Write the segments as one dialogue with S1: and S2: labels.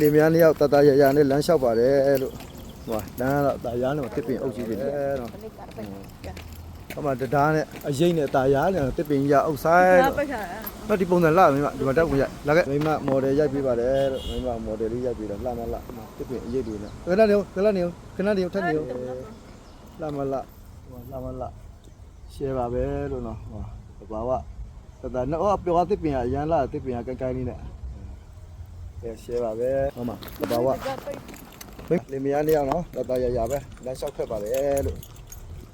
S1: လင်မယားနှစ်ယောက်တတရရနဲ့လမ်းလျှောက်ပါတယ်လို့ဟိုလမ်းကတော့တာယာနဲ့တစ်ပင်အုပ်ကြီးတွေနဲ့တော့ဟိုမှာတရားနဲ့အရိတ်နဲ့တာယာနဲ့တစ်ပင်ရအုပ်ဆိုင်တော့
S2: ပတ်ခါ
S1: တော့ဒီပုံစံလှမင်းမဒီမှာတက်ဝင်ရလာခဲ့မိမမော်ဒယ်ရိုက်ပေးပါတယ်လို့မိမမော်ဒယ်လေးရိုက်ပေးတယ်လှမလှတစ်ပင်အရိတ်တွေနဲ့ခဏနေခဏနေခဏနေထက်နေလှမလှလှမလှရှယ်ပါပဲလို့နော်ဟိုဘာဝတတနော်ပြောတစ်ပင်အရန်လာတစ်ပင်ကကိုင်ကိုင်းလေးနဲ့ အဲရှယ်ပါပဲဟုတ်မှာဘာဝလင်မယားလေးအောင်နော်တတရရပဲလမ်းလျှောက်ခက်ပါတယ်လို့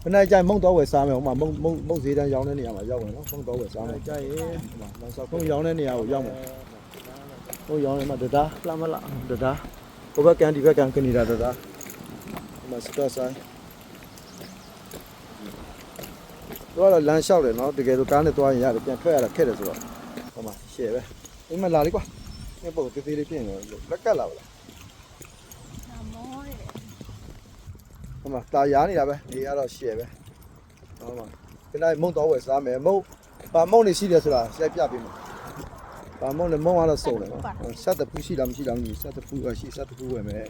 S1: ခဏကြိုင်မုံတော့ဝယ်စားမယ်ဟိုမှာမုံမုံမုံဈေးတန်းရောင်းတဲ့နေရာမှာရောက်မယ်နော်မုံတော့ဝယ်စားမယ်ကြိုင်ရင်ဟိုမှာလမ်းလျှောက်မုံရောင်းတဲ့နေရာကိုရောက်မယ်မုံရောင်းနေမှာတတာလှမလားတတာဟိုဘက်ကန်ဒီဘက်ကန်ကနေတာတတာဟိုမှာစတော့ဆိုင်တော့လမ်းလျှောက်တယ်နော်တကယ်လို့ကားနဲ့သွားရင်ရတယ်ပြန်ထွက်ရတာခက်တယ်ဆိုတော့ဟိုမှာရှယ်ပဲအိမ်မှာလာလေးကွာ ဒီပုံသေးသေးလေးပြင်လို့လက်ကတ်လာပါလားဟိုမှာတာရားနေတာပဲနေရတော့ရှယ်ပဲဟောမှာဒီနေ့မုံတော့ဝယ်စားမယ်မုံပါမုံနေရှိတယ်ဆိုတာဆက်ပြပေးမယ်ပါမုံနဲ့မုံကတော့စုံတယ်နော်ဆက်တပူးရှိလားမရှိလားမသိဘူးဆက်တပူးကရှိဆက်တပူးဝယ်မယ်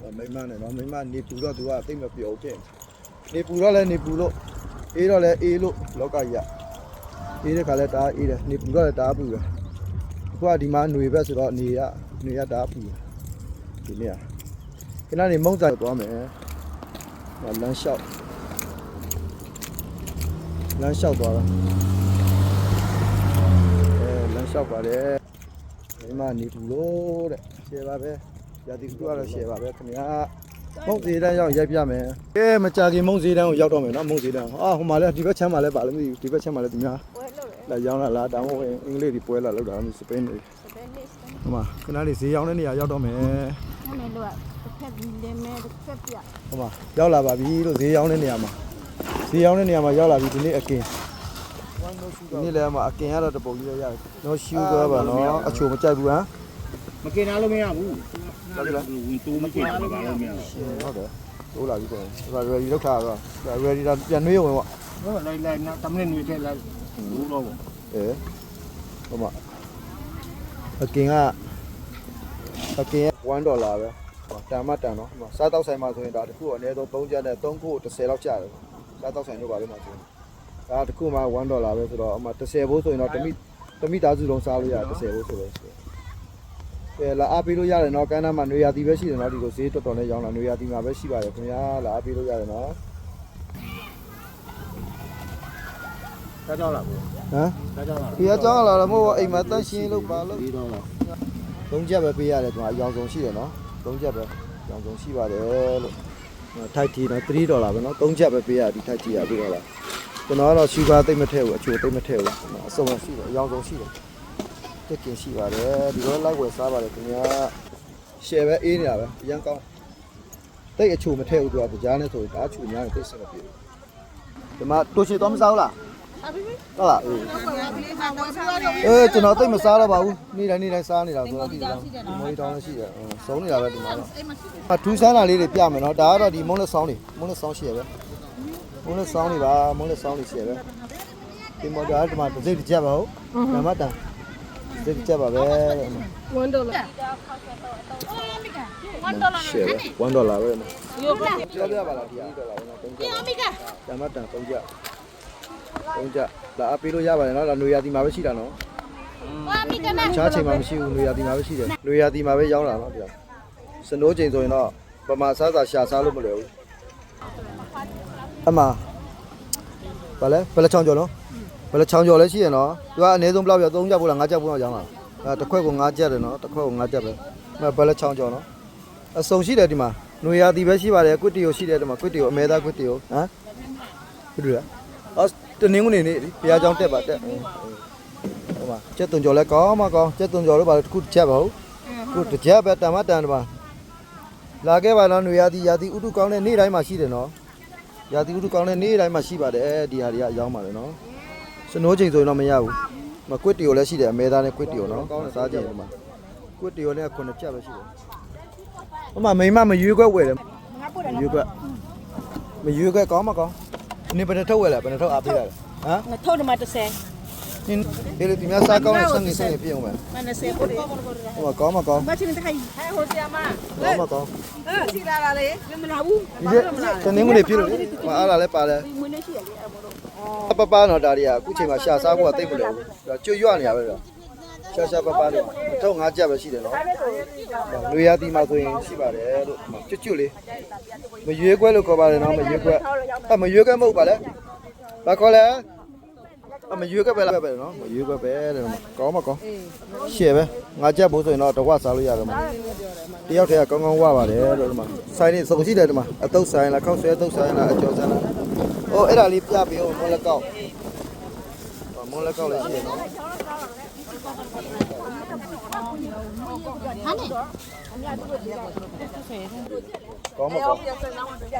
S1: ဟောမိမနဲ့နော်မိမနေပူတော့သူကတိတ်မပြောဖြစ်နေပူတော့လည်းနေပူလို့အေးတော့လည်းအေးလို့လောကကြီးကအေးတဲ့ခါလဲတအားအေးတယ်နေပူတော့လည်းတအားပူတယ်အ ခုကဒီမှာຫນွေဘက်ဆိုတော့နေရຫນွေရတအားပူတယ်ဒီနေ့ကခဏနေမုံစားသွားမယ် လမ်းလျှောက်လမ်းလျှောက်သွားတာအဲလမ်းလျှောက်ပါတယ်မိမနေဘူးလို့တဲ့ရှယ်ပါပဲရာသီဥတုကတော့ရှယ်ပါပဲခင်ဗျာမုံဈေးတန်းရောက်ရိုက်ပြမယ်ကဲမကြခင်မုံဈေးတန်းကိုရောက်တော့မယ်နော်မုံဈေးတန်းအာဟိုမှာလည်းဒီဘက်ချမ်းမှာလည်းပါလို့မသိဘူးဒီဘက်ချမ်းမှာလည်းသူများ
S2: ပွဲ လာ
S1: ရောင်းလာလားဒါမှမဟုတ်အင်္ဂလိပ်တွေပွဲလာလောက်တာမျိုးစပိန်တွေ
S2: စပိန်တွေ
S1: ဟိုမှာခဏလေးဈေးရောင်းတဲ့နေရာရောက်တော့မယ်
S2: ဟုတ်မယ်လို့တစ်ဖက်လေမဲတစ်ဖက်ပြ
S1: ဟိုမှာရောက်လာပါပြီလို့ဈေးရောင်းတဲ့နေရာမှာဈေးရောင်းတဲ့နေရာမှာရောက်လာပြီဒီနေ့အကင်ဒီနေ့လည်းမှာအကင်ရတော့တပုတ်လေးရတယ်နော်ရှူသွားပါနော်အချိုမကြိုက်ဘူးဟမ်
S3: မကင်သားလို့မရဘူး
S1: ဟုတ်လား
S3: ဝင်တိုးမကင်သားလို့မရဘူး
S1: ဟုတ်တယ်တိုးလာပြီပေါ့ဒါ ready လောက်ထားတော့ ready တော့ပြန်နှွေးရုံပဲပေါ့
S3: ဟုတ်လားလိုက်လိုက်နောက်10မိနစ်နှွေးထည့်လိုက် ဘူးတော့ပေါ့
S1: အဲဟိုမှာအကင်ကအကင်က1ဒေါ်လာပဲဟိုတန်မတန်နော်ဟိုမှာစားတောက်ဆိုင်မှာဆိုရင်ဒါတစ်ခုအနည်းဆုံး3ကျပ်နဲ့3ခု30လောက်ကျတယ်စားတောက်ဆိုင်တို့ပါလို့မှာဆိုရင်ဒါတစ်ခုမှ1ဒေါ်လာပဲဆိုတော့အမှ30ဘိုးဆိုရင်တော့တမိတမိသားစုလုံးစားလို့ရ30ဘိုးဆိုတော့ကဲလာအားပေးလို့ရတယ်နော်ကမ်းနားမှာနေရာတီပဲရှိတယ်နော်ဒီလိုဈေးတော်တော်နဲ့ရောင်းလာနေရာတီမှာပဲရှိပါတယ်ခင်ဗျာလာအားပေးလို့ရတယ်နော်
S3: စားကြောက်လာဘူး
S1: ဟမ်
S3: စားကြောက်လာ
S1: ဒီအကြောင်းလာတော့မို့အိမ်မှာတန့်ရှင်းလို့ပါလို့
S3: ပြီးတော့လား
S1: သုံးချက်ပဲပေးရတယ်ဒီမှာအယောင်ဆုံးရှိတယ်နော်သုံးချက်ပဲအယောင်ဆုံးရှိပါတယ်လို့ထိုက်တီနော်3ဒေါ်လာပဲနော်သုံးချက်ပဲပေးရဒီထိုက်တီရပြီးတော့လားကျွန်တော်ကတော့ရှူဂါသိမ့်မထည့်ဘူးအချိုသိမ့်မထည့်ဘူးအစုံရှိတယ်အယောင်ဆုံးရှိတယ်တက်ကင်ရှိပါတယ်ဒီလိုလိုက်ဝယ်စားပါတယ်ခင်ဗျာရှယ်ပဲအေးနေတာပဲအရန်ကောင်းတိတ်အချိုမထည့်ဘူးသူကကြားနဲ့ဆိုရင်ဒါအချိုများတယ်တိတ်စင်မပြေဘူးဒီမှာတိုးချေတော့မစားဘူးလား ဟုတ်လားအေးအေးကျွန်တော်သိပ်မစားတော့ပါဘူးနေ့တိုင်းနေ့တိုင်းစားနေတာဆိုတော့ဒီတော့မော်ရီတောင်းလည်းရှိတယ်အင်းစုံနေတာပဲဒီမှာတော့အထူးဆန်းတာလေးတွေပြမယ်နော်ဒါကတော့ဒီမုန်းလက်ဆောင်းတွေမုန်းလက်ဆောင်းရှိရပဲမုန်းလက်ဆောင်းတွေပါမုန်းလက်ဆောင်းတွေရှိရပဲဒီမော်ဒါဒီမှာတစ်စိတ်တစ်ချက်ပါဟုတ်ဓမ္မတန်တစ်စိတ်တစ်ချက်ပါပဲ
S2: 1ဒေါ်လာ
S1: ရှယ်ပဲ1ဒေါ်လာပဲပြောပြပါလားဒီ1ဒေါ်လာပဲနော်3ချက်ဓမ္မတန်3ချက်3 တုံးကြလာအပေးလို့ရပါတယ်နော်လာနွေရာသီမှာပဲရှိတာနော်ချားချိန်မှာမရှိဘူးနွေရာသီမှာပဲရှိတယ်နွေရာသီမှာပဲရောင်းတာပါဗျာစနိုးချိန်ဆိုရင်တော့ပမာစားစာရှာစားလို့မလွယ်ဘူးအမဘာလဲဘယ်လက်ချောင်းကျော်နော်ဘယ်လက်ချောင်းကျော်လဲရှိရနော်သူကအနည်းဆုံးဘယ်လောက်ပြော3ချက်ပို့လား5ချက်ပို့တော့ရောင်းလာအဲတစ်ခွက်ကို5ချက်တယ်နော်တစ်ခွက်ကို5ချက်ပဲအဲဘယ်လက်ချောင်းကျော်နော်အစုံရှိတယ်ဒီမှာနွေရာသီပဲရှိပါတယ်ကွတ်တီယိုရှိတယ်ဒီမှာကွတ်တီယိုအမဲသားကွတ်တီယိုဟမ်ဟုတ်လားအော် တနင်္ဂနွေနေ့ဘုရားကျောင်းတက်ပါတက်ဟိုမှာကျက်သွန်ကျော်လဲကောင်းမကောင်းကျက်သွန်ကျော်လို့ပါလေတစ်ခုတစ်ချက်ပါဟုတ်ခုတစ်ချက်ပဲတန်မတန်တယ်ပါလာခဲ့ပါလားຫນွေရာသီရာသီဥတုကောင်းတဲ့နေ့တိုင်းမှာရှိတယ်နော်ရာသီဥတုကောင်းတဲ့နေ့တိုင်းမှာရှိပါတယ်ဒီဟာတွေကအရောင်းပါတယ်နော်စနိုးချိန်ဆိုရင်တော့မရဘူးမကွတ်တီကိုလည်းရှိတယ်အမဲသားနဲ့ကွတ်တီကိုနော်ကောင်းတဲ့စားကြည့်ပါမှာကွတ်တီကိုလည်းခုနှစ်ချက်ပဲရှိတယ်ဟိုမှာမိမမရွေးခွက်ဝယ်တယ်
S2: ငါပို့တယ်
S1: ရွေးခွက်မရွေးခွက်ကောင်းမကောင်း နေဘယ်နှထုတ်ဝယ်လဲဘယ်နှထုတ်အားပေးရလဲဟမ်
S2: ငါထုတ်တယ်မှာ30
S1: နင်းဒီလိုဒီများစားကောင်းတဲ့ဆန်နေဆန်နေပြည့်အောင်မယ်
S2: မနစေပို့တယ်
S1: ဟိုကောင်းမကောင်း
S2: မချင်းတခိုင်ဟဲဟိုဆီယာမ
S1: ကောင်းမကောင်း
S2: အဲစီလာလာလေမမနာဘူး
S1: ဒီတနင်္ဂနွေပြည့်လို့လေဟိုအားလာလဲပါလဲ
S2: မွေးနေရှိရလေအဲ့ဘောတော့
S1: ပပနော်ဒါတွေကအခုချိန်မှာရှာစားဖို့ကတိတ်မလို့ဘူးကျွတ်ရွနေရပဲဗျ ရှာရှာပပလို့အထုံငါးကြက်ပဲရှိတယ်နော်လူရသည်မှာဆိုရင်ရှိပါတယ်လို့ကျွတ်ကျွတ်လေးမရွေးခွဲလို့ခေါ်ပါတယ်နော်မရွေးခွဲအမရွေးခွဲမဟုတ်ပါလဲဘာခေါ်လဲအမရွေးခွဲပဲလားပဲနော်မရွေးခွဲပဲတဲ့ကောင်းမကောင်းရှယ်ပဲငါကြက်ဖို့ဆိုရင်တော့တကွစားလို့ရတယ်မှာတယောက်တည်းကကောင်းကောင်းဝပါတယ်လို့ဒီမှာဆိုင်နေစုံရှိတယ်ဒီမှာအတုပ်ဆိုင်လားခောက်ဆွဲအတုပ်ဆိုင်လားအကျော်ဆိုင်လားဟိုအဲ့ဒါလေးပြပေးအောင်မလက်ကောက်မွန်လက်ကောက်လည်းရှိတယ်နော်
S2: ဟာနေ
S1: ကောင်းမကောင်း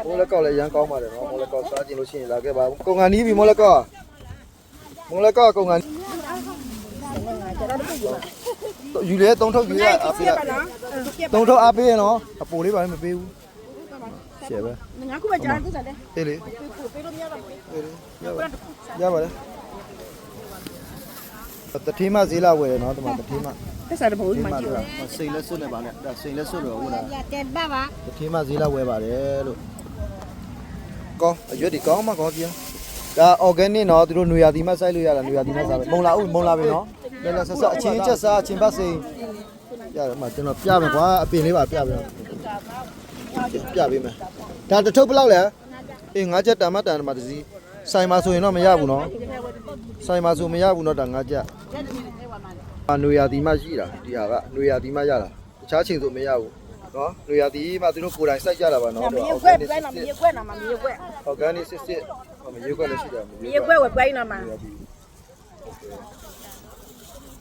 S1: မွန်လက်ကောက်လည်းရမ်းကောင်းပါတယ်နော်မွန်လက်ကောက်စားကြည့်လို့ရှိရင်လာခဲ့ပါကုံငါနီးပြီမွန်လက်ကောက်မွန်လက်ကောက်ကုံငါယူလေသုံးထုတ်ယူရအားပေးလိုက်သုံးထုတ်အားပေးရနော်အပူလေးပါမပေးဘူးရှယ်ပဲ
S2: ငါခုပဲကြားသူစားတယ်
S1: အေးလေ
S2: ပေးလို့မရတော့ဘူး
S1: အေးလေရပါရပါ တတိမဈေးလာဝယ်တယ်နော်ဒီမှာတတိမ
S2: တက်ဆိုင်တဘုံ
S1: ဒီ
S2: မှာကြည့်ပါ
S1: စိန်လက်စွတ်နဲ့ပါနဲ့ဒါစိန်လက်စွတ်လို့ဟုတ်လား
S2: တက်ပါပါ
S1: တတိမဈေးလာဝယ်ပါတယ်လို့ကောအရွက်ဒီကောင်းမှကောင်းပြဒါ organic နော်သူတို့ຫນွေရသည်မှစိုက်လို့ရတာຫນွေရသည်မှစားပဲမုံလာဥမုံလာပဲနော်လည်းလည်းဆက်ဆက်အချင်းချက်စားအချင်းပတ်စိန်ရတယ်မှာကျွန်တော်ပြမယ်ကွာအပင်လေးပါပြမယ်ပြပေးမယ်ဒါတထုပ်ဘယ်လောက်လဲအေးငါးချက်တန်မတန်မှာတစည်းဆိုင်မှာဆိုရင်တော့မရဘူးနော်ဆိုင်မှာဆိုမရဘူးနော်ဒါငါးချက် နွေရာသီမှရှိတာဒီဟာကနွေရာသီမှရတာတခြားချိန်ဆိုမရဘူးနော်နွေရာသီမှသူတို့ကိုယ်တိုင်စိုက်ကြတာပါနော်
S2: မြေခွဲပြလိုက်မှာမြေခွဲနာမှာမြေခွဲ
S1: organic စစ်စစ်မရေခွက်လည်းရှိတယ်
S2: မြေခွဲဝယ်ပြိုင်းနာမှာ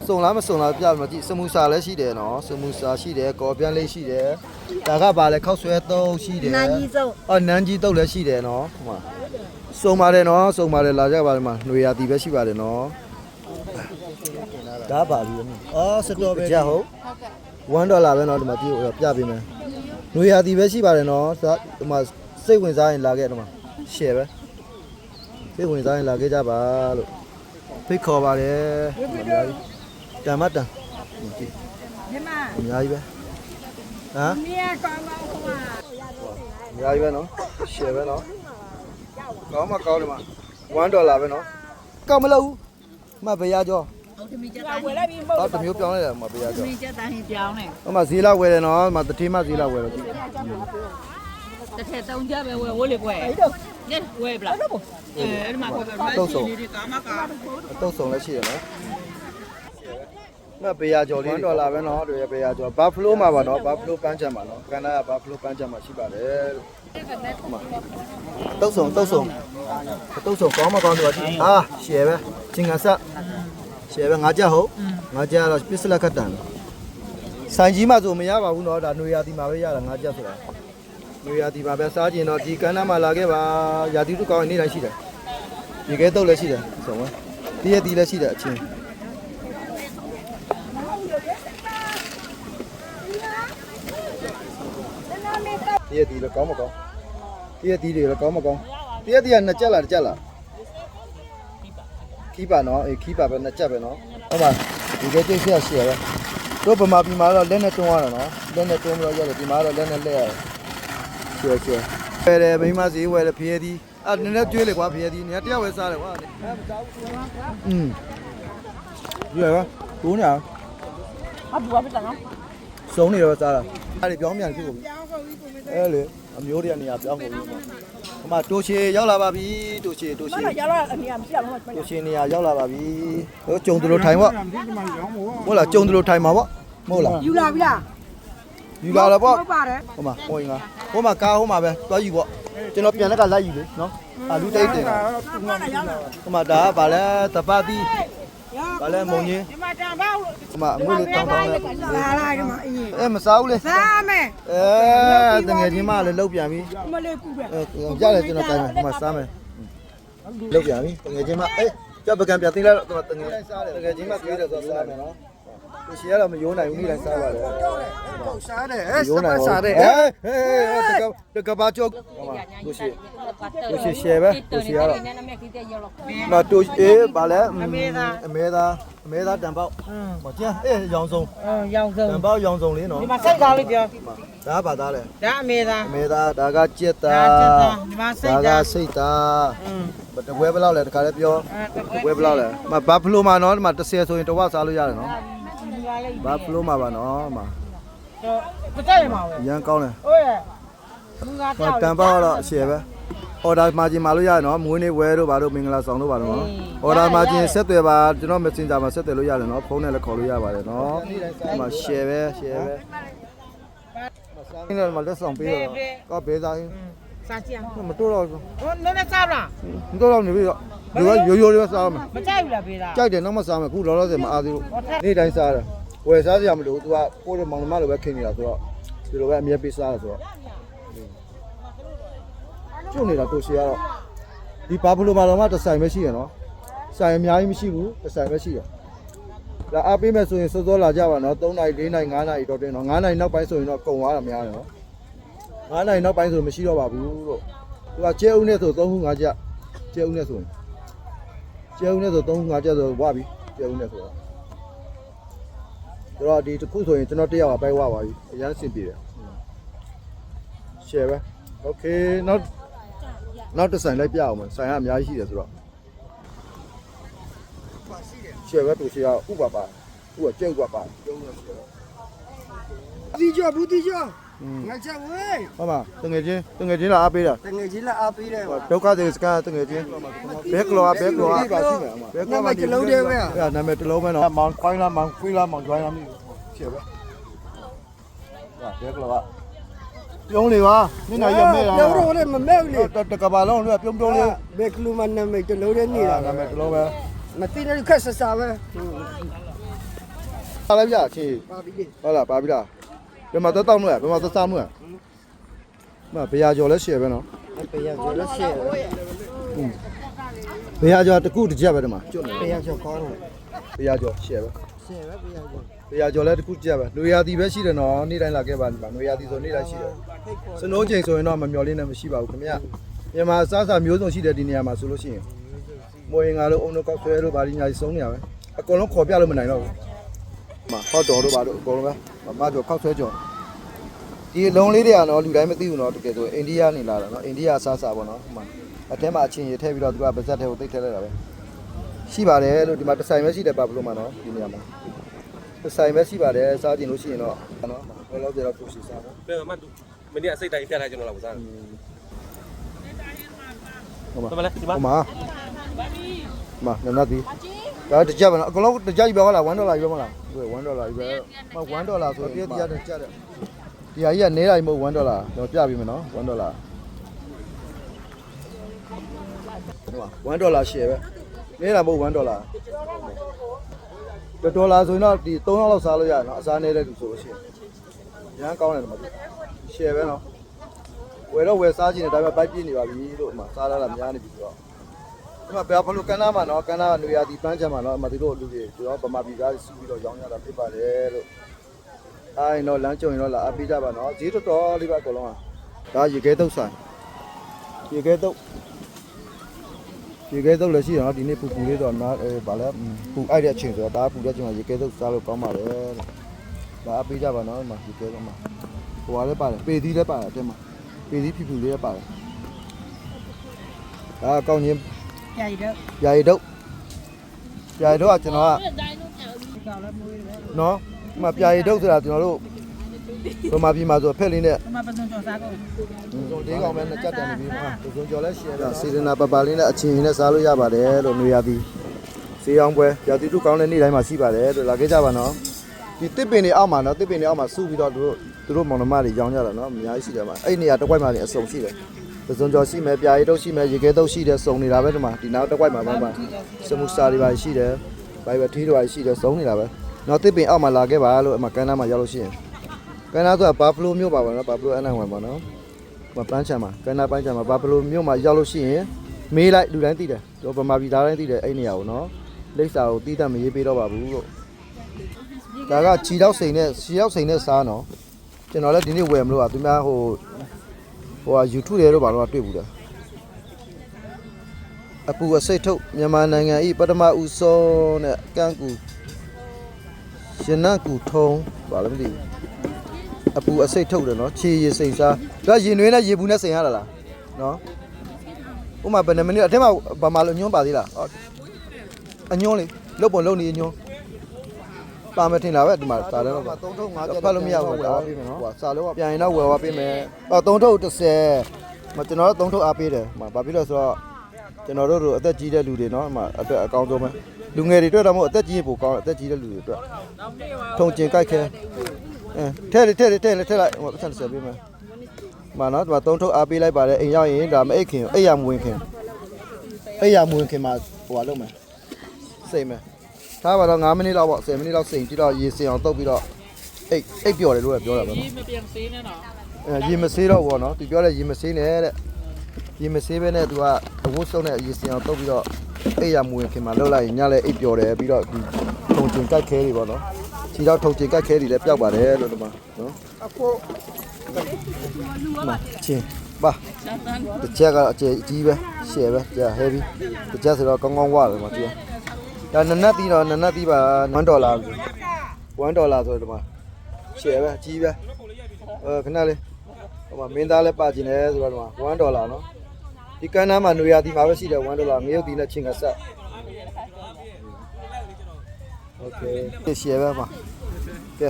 S1: စုံလားမစုံလားပြမကြည့်စမူစာလည်းရှိတယ်နော်စမူစာရှိတယ်ကော်ပြန်လေးရှိတယ်ဒါကပါလဲခောက်ဆွဲသုံးရှိတယ်
S2: နာကြီးဆုံး
S1: အော်နန်းကြီးတုတ်လည်းရှိတယ်နော်ဟိုမှာစုံပါတယ်နော်စုံပါတယ်လာကြပါတယ်မှာຫນွေရာသီပဲရှိပါတယ်နော် ဒါပါပြီအော်စတော်ပဲကြာဟုတ်1ဒေါ်လာပဲနော်ဒီမှာပြပြပေးမယ်ຫນွေရာသီပဲရှိပါတယ်နော်ဒီမှာစိတ်ဝင်စားရင်လာခဲ့ဒီမှာ share ပဲစိတ်ဝင်စားရင်လာခဲ့ကြပါလို့ဖိတ်ခေါ်ပါတယ်အများကြီးတန်မတန်
S2: ဒီမှာ
S1: အများကြီးပဲဟမ်
S2: မြေကောင်းကောင်းဟိုမှာ
S1: အများကြီးပဲနော် share ပဲနော်ကောင်းမကောင်းတယ်မှာ1ဒေါ်လာပဲနော်ကောက်မလို့မဘယ်ရကြော
S2: ဝယ်လိုက်ပြီးမဟုတ်
S1: တော့တစ်မျိုးပြောင်းလိုက်တယ်မဘယ်ရကြော
S2: ဘူးချက်တိုင်းပြောင်းနေ
S1: ဟိုမှာဈေးလာဝယ်တယ်နော်ဟိုမှာတတိမဈေးလာဝယ်တယ်ကြည့်
S4: တစ်ထက်သုံးကြပဲဝယ်ဝယ်လေကွယ်ညက်ဝယ်ပလားအဲအဲ့ဒီမှာကွယ်ပဲ
S1: တုတ်ဆုံး
S4: ဒီကာမကာ
S1: အတုတ်ဆုံးလည်းရှိတယ်နော်မဘယ်ရကြောလေး1ဒေါ်လာပဲနော်တို့ရဘယ်ရကြောဘာဖလိုမှာပါနော်ဘာဖလိုပန်းချန်ပါနော်ကန်နာကဘာဖလိုပန်းချန်မှာရှိပါတယ်လို့ဟိုမှာတုတ်ဆုံးတုတ်ဆုံးတုတ်ဆုံးကောင်းမကောင်းတော့ကြည့်အာရှယ်ပဲချင်းကဆက် ရှယ်ပဲငါကြဟုတ်ငါကြတော့ပစ္စလက်ခတ်တန်ဆိုင်ကြီးမှဆိုမရပါဘူးနော်ဒါຫນွေရာသီမှာပဲရတာငါကြဆိုတာຫນွေရာသီမှာပဲစားကျင်တော့ဒီကန်းနာမှာလာခဲ့ပါရာသီတုကောင်းနေတိုင်းရှိတယ်ဒီကဲတုတ်လည်းရှိတယ်ဆိုတော့တည့်ရတီလည်းရှိတယ်အချင်းတည့်ရတီလည်းကောင်းမကောင်းတည့်ရတီတွေလည်းကောင်းမကောင်းတည့်ရတီကနှစ်ချက်လားတစ်ချက်လားခီး ပါနော်အေးခီးပါပဲနှစ်ချက်ပဲနော်ဟုတ်ပါဒီကဲတိတ်ဆက်ရှိရပဲတို့ဗမာပြည်မှာတော့လက်နဲ့တွန်းရတာနော်လက်နဲ့တွန်းပြီးတော့ရတယ်ဒီမှာတော့လက်နဲ့လက်ရတယ်ရှယ်ရှယ်ဝယ်တယ်မိမဈေးဝယ်တယ်ဖျဲသည်အဲ့နည်းနည်းကျွေးလေကွာဖျဲသည်နေရာတယောက်ပဲစားတယ်ကွာอืมရွယ်ပါဘူးညာ
S2: အဘူပါပြတာနော်
S1: စုံနေတော့စားတာအဲ့ဒီပြောင်းပြန်ဖြစ်ကုန်ပြီအဲ့လေအမျိုးတွေကနေရာပြောင်းကုန်ပြီ ဟိုမှာတိုချေရောက်လာပါပြီတိုချေတို
S2: မ
S1: ချေ
S2: မရတော့အမြင်မရှိအောင်မ
S1: တိုချေနေရာရောက်လာပါပြီဟိုကြုံသူလိုထိုင်ပေါ့
S3: ဒီမှာရောင်းမို့
S1: ဟုတ်လားကြုံသူလိုထိုင်မှာပေါ့မဟုတ်လား
S2: ယူလာပြီလား
S1: ယူလာတော့ပေါ့
S2: ဟုတ်ပါတယ်
S1: ဟိုမှာဟိုရင်ကဟိုမှာကားဟိုမှာပဲသွားယူပေါ့ကျွန်တော်ပြန်လက်ကလိုက်ယူလေနော်အာလူတိတ်တင်တာ
S2: မမလာရောက်လာ
S1: ဟိုမှာဒါကဗာလဲတပတ်သီး ဗာလဲမုံကြီး
S2: ဒီမှာတန်ပါဦး
S1: ဟိုမှာအငွေလေးတောင်းတောင်းနဲ့
S2: လာလာဒီမှာအင်း
S1: အဲမစားဘူးလေ
S2: စားမယ်
S1: အဲတငယ်ချင်းမလည်းလောက်ပြန်ပြီ
S2: မလေးကူပဲ
S1: အဲရတယ်ကျွန်တော်တိုင်းမယ်ဟိုမှာစားမယ်လောက်ပြန်ပြီတငယ်ချင်းမအေးကြောက်ပကံပြန်သိလိုက်တော့တငယ်တငယ်ချင်းမပြေးတယ်ဆိုတော့စားမယ်နော် ကိုရှိရတော့မယိုးနိုင်ဘူးနေ့တိုင်းစားပါတယ်
S3: စားတယ်
S1: မယိုးနိုင်ဘူး
S3: စားတယ်
S1: ဟဲ့ဟဲ့တကတကဘာကြောက်ကိုရှိကိုရှိရှယ်ပဲကိုရှိရတော့မတူအေးဗာလဲအမေသားအမေသားအမေသားတံပေါက်ဟောကျန်အေးရောင်စုံ
S2: အင်းရောင်စုံ
S1: တံပေါက်ရောင်စုံလေးနော်
S2: ဒီမှာစိတ်သားလေးပြော
S1: ဒါကဘာသားလဲ
S2: ဒါအမေသား
S1: အမေသားဒါကကြက်သား
S2: ဒါကြက်သားဒီမှာစိတ်
S1: ဒါက
S2: သား
S1: စိတ်သား
S2: อืม
S1: တပွဲဘယ်လောက်လဲတခါလေးပြော
S2: အဲ
S1: တပွဲဘယ်လောက်လဲမဘဖလိုမှာနော်ဒီမှာ30ဆိုရင်တဝစားလို့ရတယ်နော်
S2: ဒီပါလေး
S1: ဘဖလိုမှာပါနော်ဒီမှာ
S2: တော့ကြက်ရမှာပဲ
S1: အရန်ကောင်းတယ်
S2: ဟုတ်ရဲ့ငါ
S1: ဟော
S2: တောက်
S1: တန်ပေါက်ကတော့အရှယ်ပဲအော်ဒါမာဂျင်မာလို့ရတယ်နော်မွေးနေ့ဝဲတို့ဘာတို့မင်္ဂလာဆောင်တို့ဘာတို့နော်အော်ဒါမာဂျင်ဆက်သွယ်ပါကျွန်တော် Messenger မှာဆက်သွယ်လို့ရတယ်နော်ဖုန်းနဲ့လည်းခေါ်လို့ရပါတယ်နော်ဒီမှာ share ပဲ share ပဲဒီမှာလက်ဆောင်ပေးတော့ကဘဲသားရင်
S2: စားကြည့်အောင်
S1: မတော်တော့ဘူး
S2: ဟိုနည်းနည်းစားလား
S1: မတော်တော့နေပြီတော့ဒီကရိုးရိုးလေးစားမယ်
S2: မကြိုက်ဘူးလားပေးတာ
S1: ကြိုက်တယ်နောက်မှစားမယ်ခုလောလောဆယ်မအားသေးဘူးနေ့တိုင်းစားတယ် ဝယ်စားစရာမလိုဘူး तू ကကိုယ့်ရဲ့မောင်နှမလိုပဲခင်နေတာဆိုတော့ဒီလိုပဲအမြဲပေးစားတယ်ဆိုတော့ကျွတ်နေတာတို့ရှိရတော့ဒီဘာဖလိုမှာတော့မှတစ်ဆိုင်ပဲရှိရနော်ဆိုင်အများကြီးမရှိဘူးတစ်ဆိုင်ပဲရှိရဒါအားပေးမယ်ဆိုရင်စောစောလာကြပါနော်3နိုင်4နိုင်5နိုင်တော့တင်နော်5နိုင်နောက်ပိုင်းဆိုရင်တော့ကုန်သွားတာများတယ်နော်5နိုင်နောက်ပိုင်းဆိုမရှိတော့ပါဘူးလို့သူကကျဲဦးနဲ့ဆို3ခု5ချက်ကျဲဦးနဲ့ဆိုရင်ကျဲဦးနဲ့ဆို3 5ချက်ဆိုဝပြီကျဲဦးနဲ့ဆိုတော့ ဆိုတော့ဒီတစ်ခုဆိုရင်ကျွန်တော်တစ်ယောက်ကပိုက်ဝပါပြီအရင်ဆင်ပြေတယ် share ပဲ okay နောက်နောက်တစ်ဆိုင်လိုက်ပြအောင်မယ်ဆိုင်ကအများကြီးရှိတယ်ဆိုတော့ share ပဲသူ share ဥပပါဥပကျဲဥပပါကျဲဦးနဲ့ဆိုတော့
S3: ဒီကြောဘူးဒီကြော
S1: อืม
S3: ငါချက်ဝေး
S1: ဟုတ်ပါတငယ်ချင်းတငယ်ချင်းလာအားပေးတာ
S3: တငယ်ကြီးလာအားပေးတယ်
S1: ဒုက္ခတွေစကားတငယ်ချင်းဘဲကလောဘဲကလောပါရှိမယ်အမဘဲကလောပါဒီလုံးတယ်ပဲအဲ့နာမည်တစ်လုံးပဲနော်မောင်ခိုင်းလားမောင်ခွေးလားမောင်ကျွိုင်းလားမသိဘူးရှယ်ပဲဟာဘဲကလောပါပြုံးလေပါမျက်နှာရမဲ့လား
S3: တော့တော့လည်းမမဲ့ဘူးလေ
S1: တတကဘာလုံးလို့ပြုံးပြုံးလေး
S3: ဘယ်ကလူမနာမည်တလို့လည်းနေတာ
S1: နာမည်တစ်လုံးပဲ
S3: မသိတဲ့ခက်ဆဆပဲ
S1: ပါလိုက်ပြချေ
S3: ပါပြီလေ
S1: ဟုတ်လားပါပြီလား ဘယ်မှာသက်တောက်မလဲဘယ်မှာသက်စားမလဲမဘယ်ဟာကျော်လဲရှယ်ပဲနော်
S3: အပေရကျော်လို့ရှေ့
S1: ဘယ်ဟာကျော်တစ်ခုတစ်ချက်ပဲဒီမှာကျွတ်နေ
S3: ပေရကျော်ကောင်းတယ်
S1: ဘယ်ဟာကျော်ရှယ်ပဲ
S3: ရှေ့ပဲပေရကျော်။
S1: တရားကျော်လဲတစ်ခုကြက်ပဲ။လူရသည်ပဲရှိတယ်နော်။နေ့တိုင်းလာခဲ့ပါဒီမှာ။လူရသည်ဆိုနေ့တိုင်းရှိတယ်။စနိုးချိန်ဆိုရင်တော့မမျော်လင့်နဲ့မရှိပါဘူးခင်ဗျ။မြန်မာစားစာမျိုးစုံရှိတဲ့ဒီနေရာမှာဆိုလို့ရှိရင်မွေငါတို့အုံတို့ကောက်ဆွဲတို့ဘာဒီညာကြီးစုံနေရပဲ။အကုန်လုံးခေါ်ပြလို့မနိုင်တော့ဘူး။ မဟော့တော်တို့ဘာတို့အကုန်လုံးပဲ။မကျော်ခောက်ဆွဲကျော်ဒီအလုံးလေးတွေကတော့လူတိုင်းမသိဘူးနော်တကယ်ဆိုအိန္ဒိယနေလာတာနော်အိန္ဒိယစားစာပေါ့နော်ဟိုမှာအထဲမှာအချင်းရထည့်ပြီးတော့သူကပါဇက်ထဲကိုတိတ်ထည့်လိုက်တာပဲရှိပါတယ်လို့ဒီမှာတစ်ဆိုင်ပဲရှိတယ်ပါဘလို့မှာနော်ဒီနေရာမှာဆိုင်ပဲရှိပါတယ်စားကြည့်လို့ရှိရင်တော့နော်ဘယ်လောက်ကြတော့ကိုရှိစားတော့
S5: ဘယ်မှာတူမနေ့ကစိတ်တိုင်းပြတ်ထားကျွန်တော်လာမစားဘူး
S1: ဟုတ်ပါ
S5: တော်မလဲဒီမှာ
S1: ဟိုမှာမနနသီ ဒါတကြပါနော်အကုန်လုံးတကြကြီးပဲဟုတ်လား1ဒေါ်လာကြီးပဲမဟုတ်လား1ဒေါ်လာကြီးပဲမ1ဒေါ်လာဆိုတော့တည်းတရားတကြတယ်ဒီဟာကြီးကနေတိုင်းမဟုတ်1ဒေါ်လာကျွန်တော်ပြပေးမယ်နော်1ဒေါ်လာဟုတ်ပါ1ဒေါ်လာရှယ်ပဲနေတာမဟုတ်1ဒေါ်လာဒေါ်လာဆိုရင်တော့ဒီ3လောက်စားလို့ရတယ်နော်အစားနေတဲ့လူဆိုလို့ရှိရင်ရမ်းကောင်းတယ်ဒီမှာရှယ်ပဲနော်ဝယ်တော့ဝယ်စားကြည့်တယ်ဒါပေမဲ့ပိုက်ပြည့်နေပါပြီလို့အမစားရတာများနေပြီဆိုတော့ ဒီမှာဘယ်ဘလို့ကန်းနာမှာနော်ကန်းနာကနေရာဒီပန်းချမ်းမှာနော်အမတို့လူတွေကျွန်တော်ဗမာပြည်သားတွေစီးပြီးတော့ရောင်းရတာဖြစ်ပါတယ်လို့အဲရင်တော့လမ်းကြုံရင်တော့လာအပ်ပေးကြပါနော်ဈေးတော်တော်လေးပါအကုန်လုံးကဒါရေခဲတုတ်ဆိုင်ရေခဲတုတ်ရေခဲတုတ်လည်းရှိတယ်နော်ဒီနေ့ပူပူလေးတော့နားအဲဗာလဲပူအိုက်တဲ့အချိန်ဆိုတော့ဒါပူတဲ့အချိန်မှာရေခဲတုတ်စားလို့ကောင်းပါတယ်လို့ဒါအပ်ပေးကြပါနော်ဒီမှာရေခဲတုတ်မှာဟိုကလည်းပါတယ်ပေသီးလည်းပါတယ်အထက်မှာပေသီးဖြူဖြူလေးရပါတယ်ဒါအကောင်းချင်း
S2: ကြိုက်တော့
S1: ယာရီတို့ယာရီတို့ကကျွန်တော်က
S2: ကောင်းလည်းမွေးတယ်
S1: နော်ဒီမှာပြာရီတို့ဆိုတာကျွန်တော်တို့ဘယ်မှာပြည်မှာဆိုဖက်လေးနဲ့
S2: ဒီမှာပစုံကျော်စားကုန်
S1: ဇုံလေးကောင်ပဲနဲ့ကြက်တန်နေပြီမှာဇုံကျော်လဲရှယ်တာစေရနာပပလေးနဲ့အချင်းချင်းနဲ့စားလို့ရပါတယ်လို့နေရာသည်စေးအောင်ပွဲရာသီတုကောင်းတဲ့နေ့တိုင်းမှာရှိပါတယ်လို့လာခဲ့ကြပါနော်ဒီတစ်ပင်တွေအောက်မှာနော်တစ်ပင်တွေအောက်မှာစုပြီးတော့သူတို့သူတို့မောင်နှမတွေရောင်းကြတာနော်အများကြီးရှိတယ်မှာအဲ့နေရာတစ်ခွက်မှာလည်းအစုံရှိတယ် ပဇွန်ကျော်ရှိမယ်ပြာရီတုတ်ရှိမယ်ရေခဲတုတ်ရှိတယ်စုံနေတာပဲဒီမှာဒီနောက်တစ်ခွက်မှာဘာမှစမူစာတွေပါရှိတယ်ဘိုင်ဘထီးတွေပါရှိတယ်စုံနေတာပဲနောက်တစ်ပင်အောက်မှာလာခဲ့ပါလို့အမကန်နာမှာရောက်လို့ရှိရင်ကန်နာဆိုတာဘာဖလိုမျိုးပါပါနော်ဘာဖလိုအနိုင်ဝင်ပါနော်မပန်းချံမှာကန်နာပန်းချံမှာဘာဖလိုမျိုးမှာရောက်လို့ရှိရင်မေးလိုက်လူတိုင်းသိတယ်ကျွန်တော်ဗမာပြည်သားတိုင်းသိတယ်အဲ့နေရာကိုနော်လိပ်စာကိုတီးတတ်မရေးပေးတော့ပါဘူးလို့
S2: ဒီက
S1: ဒါကခြီတော့စိန်နဲ့ခြီတော့စိန်နဲ့စားနော်ကျွန်တော်လည်းဒီနေ့ဝယ်မလို့อ่ะသူများဟို ဟိုဟာ YouTube တွေတော့ဘာလို့တွေ့ဘူးလဲအပူအစိတ်ထုတ်မြန်မာနိုင်ငံဤပထမဦးဆုံးနဲ့ကန့်ကူရှင်နန့်ကူထုံးဘာလည်းမသိဘူးအပူအစိတ်ထုတ်တယ်နော်ခြေရည်စိန်စားသူကရင်နွေးနဲ့ရေဘူးနဲ့စိန်ရတာလားနော်ဥမာဘယ်နှမိနစ်အထက်မှာဘာမှလို့ညွှန်းပါသေးလားဟောအညွှန်းလေလုတ်ပုံလုတ်နေညွှန်း ပါမထင်လားပဲဒီမှာစားတယ်တော့3ထုတ်5ကျက်ဖတ်လို့မရဘူးဒါပေးမယ်နော်ဟိုစားလို့ပြန်ရင်တော့ဝယ်သွားပေးမယ်အော်3ထုတ်30မကျွန်တော်တို့3ထုတ်အားပေးတယ်ဟိုဘာဖြစ်လို့ဆိုတော့ကျွန်တော်တို့တို့အသက်ကြီးတဲ့လူတွေနော်ဟိုမှာအတွက်အကောင်းဆုံးပဲလူငယ်တွေအတွက်တော့မဟုတ်အသက်ကြီးရင်ပိုကောင်းအသက်ကြီးတဲ့လူတွေအတွက်ထုံကျင်ကြိုက်ခဲအဲထဲလေထဲလေထဲလေထဲလိုက်ဟိုပတ်စံဆက်ပေးမယ်မနော်ဒီမှာ3ထုတ်အားပေးလိုက်ပါတယ်အိမ်ရောက်ရင်ဒါမအိတ်ခင်အိတ်ရမဝင်ခင်အိတ်ရမဝင်ခင်မှာဟိုဟာလုပ်မယ်စိတ်မယ် ထားပါတော့9မိနစ်လောက်ပေါ့10မိနစ်လောက်စိန်ကြည့်တော့ရေစင်အောင်တုပ်ပြီးတော့အိတ်အိတ်ပြော်တယ်လို့လည်းပြောတာပဲ
S4: ဒီမပြန်သေးနဲ့နော်
S1: အဲရေမဆေးတော့ဘောနော်သူပြောတယ်ရေမဆေးနဲ့တဲ့ရေမဆေးပဲနဲ့သူကအဝတ်စုံနဲ့ရေစင်အောင်တုပ်ပြီးတော့အိတ်ရမဝင်ခင်မှာလှုပ်လိုက်ရင်ညလည်းအိတ်ပြော်တယ်ပြီးတော့ဒီထုံကျင်ကြိုက်ခဲတွေပေါ့နော်ခြေတော့ထုံကျင်ကြိုက်ခဲတွေလည်းပျောက်ပါတယ်လို့ဒီမှာနော်အခုမချင်းပါ
S4: ရှာတန်း
S1: တစ်ချက်ကတော့အကျယ်အကြီးပဲရှယ်ပဲကြာ heavy တစ်ချက်ဆိုတော့ကောင်းကောင်းဝတယ်မှာကြည့် ဒါနနက်ပြီးတော့နနက်ပြီးပါ1ဒေါ်လာ1ဒေါ်လာဆိုတော့ဒီမှာရှယ်ပဲအကြီးပဲအဲခဏလေးဟိုမှာမင်းသားလည်းပါကျင်တယ်ဆိုတော့ဒီမှာ1ဒေါ်လာနော်ဒီကန်းနားမှာနွေရာသီမှာပဲရှိတယ်1ဒေါ်လာငရုတ်သီးနဲ့ချင်းကဆက်โอเคရှယ်ပဲမှာကဲ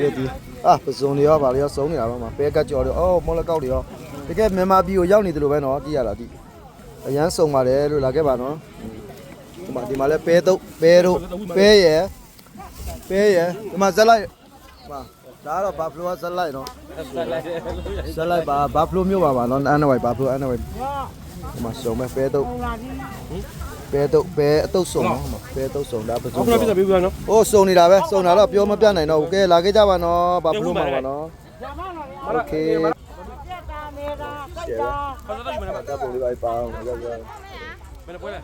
S1: ဒီဒီအာပဇွန်တွေရောဗာလေရောစုံနေတာပါမှာပဲကတ်ကြော်တွေအော်မော်လကောက်တွေရောတကယ်မြန်မာပြည်ကိုရောက်နေတယ်လို့ပဲနော်ကြည့်ရတာဒီအရန်စုံပါတယ်လို့လာခဲ့ပါနော် ဒီမှာဒီမှာလည်းပဲတုပ်ပဲတို့ပဲရယ်ပဲရယ်ဒီမှာဇက်လိုက်ပါဒါကတော့ဘာဖလိုကဇက်လိုက်နော်ဇက်လိုက်ပါဘာဖလိုမျိုးပါပါနော်အန်နဝိုင်ဘာဖလိုအန်နဝိုင်ဒီမှာစုံမဲ့ပဲတုပ်ပဲတုပ်ပဲအတုပ်စုံနော်ပဲတုပ်စုံဒါပစုံ
S5: အခုပြပြပေးပြနော်။
S1: အိုးစုံနေတာပဲစုံတာတော့ပြောမပြနိုင်တော့ဘူး။ကဲလာခဲ့ကြပါနော်။ဘာဖလို့မှာပါနော်။ Okay ။ရှယ်ပါ
S5: ဘာသာတော့ဒီမှာ။
S1: တပ်ပုံလေးပါပါအောင်။ကြောက်ကြောက်
S5: ဘယ်နဲ့ပွဲလဲ